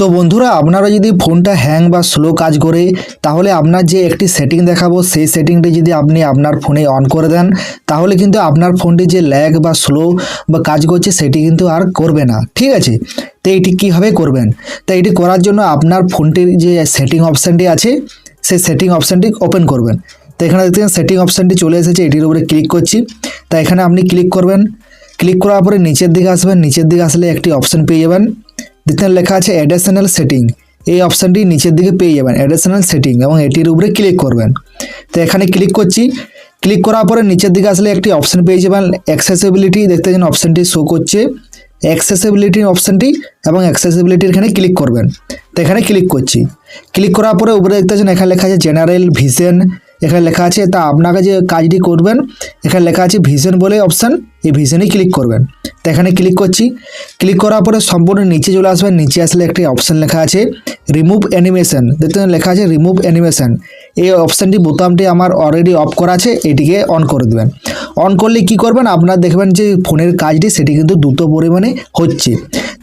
তো বন্ধুরা, আপনারা যদি ফোনটা হ্যাং বা স্লো কাজ করে, তাহলে আপনার যে একটি সেটিং দেখাবো, সেই সেটিংটি যদি আপনি আপনার ফোনে অন করে দেন, তাহলে কিন্তু আপনার ফোনটি যে ল্যাগ বা স্লো বা কাজ করছে, সেটি কিন্তু আর করবে না। ঠিক আছে? তো এটি কীভাবে করবেন? তো এটি করার জন্য আপনার ফোনটির যে সেটিং অপশানটি আছে, সেই সেটিং অপশানটি ওপেন করবেন। তো এখানে দেখতে সেটিং অপশানটি চলে এসেছে, এটির উপরে ক্লিক করছি। তা এখানে আপনি ক্লিক করবেন। ক্লিক করার পরে নিচের দিকে আসবেন। নিচের দিকে আসলে একটি অপশান পেয়ে যাবেন। দেখতে লেখা আছে অ্যাডিশনাল সেটিং এই অপশানটি নিচের দিকে পেয়ে যাবেন অ্যাডিশনাল সেটিং এবং এটির উপরে ক্লিক করবেন। তো এখানে ক্লিক করছি। ক্লিক করার পরে নিচের দিকে আসলে একটি অপশান পেয়ে যাবেন অ্যাক্সেসিবিলিটি দেখতে পাচ্ছেন অপশানটি শো করছে। অ্যাক্সেসিবিলিটির অপশানটি এবং অ্যাক্সেসিবিলিটির এখানে ক্লিক করবেন। তো এখানে ক্লিক করছি। ক্লিক করার পরে উপরে দেখতে পাচ্ছেন, এখানে লেখা আছে জেনারেল ভিশন এখানে লেখা আছে, তা আপনাকে যে কাজটি করবেন, এখানে লেখা আছে ভিশন বলে অপশান এই ভিশনে ক্লিক করবেন। তো এখানে ক্লিক করছি। ক্লিক করার পরে সম্পূর্ণ নিচে চলে আসবেন। নিচে আসলে একটি অপশান লেখা আছে রিমুভ অ্যানিমেশন দেখতে লেখা আছে রিমুভ অ্যানিমেশন এই অপশানটি বোতামটি আমার অলরেডি অফ করা আছে, এটিকে অন করে দেবেন। অন করলে কি করবেন? আপনারা দেখবেন যে ফোনের কাজটি সেটি কিন্তু দ্রুত পরিমাণে হচ্ছে।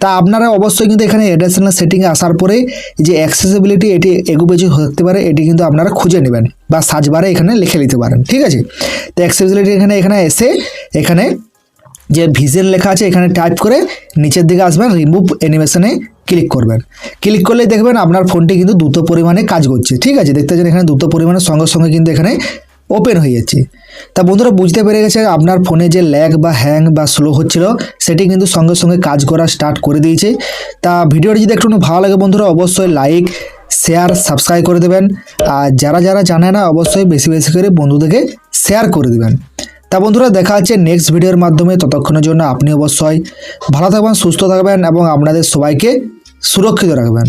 তা আপনারা অবশ্যই কিন্তু এখানে অ্যাডিশনাল সেটিংয়ে আসার পরে যে অ্যাক্সেসিবিলিটি এটি এগুবেজি থাকতে পারে, এটি কিন্তু আপনারা খুঁজে নেবেন বা সার্চবারে এখানে লিখে নিতে পারেন। ঠিক আছে? তো অ্যাক্সেসিবিলিটি এখানে এখানে এসে এখানে যে ভিজেন লেখা আছে, এখানে টাইপ করে নিচের দিকে আসবেন রিমুভ অ্যানিমেশনে ক্লিক করবেন। ক্লিক করলেই দেখবেন আপনার ফোনটি কিন্তু দ্রুত পরিমাণে কাজ করছে। ঠিক আছে, দেখতে পাচ্ছেন এখানে দ্রুত পরিমাণে সঙ্গে সঙ্গে কিন্তু এখানে ওপেন হয়ে যাচ্ছে। তা বন্ধুরা বুঝতে পেরে গেছে, আপনার ফোনে যে ল্যাগ বা হ্যাং বা স্লো হচ্ছিল, সেটি কিন্তু সঙ্গে সঙ্গে কাজ করা স্টার্ট করে দিয়েছে। তা ভিডিওটি যদি একটু ভালো লাগে বন্ধুরা, অবশ্যই লাইক শেয়ার সাবস্ক্রাইব করে দেবেন। আর যারা যারা জানে না, অবশ্যই বেশি বেশি করে বন্ধুদেরকে শেয়ার করে দেবেন। তা বন্ধুরা, দেখা হচ্ছে নেক্সট ভিডিওর মাধ্যমে। ততক্ষণের জন্য আপনি অবশ্যই ভালো থাকবেন, সুস্থ থাকবেন এবং আপনাদের সবাইকে সুরক্ষিত রাখবেন।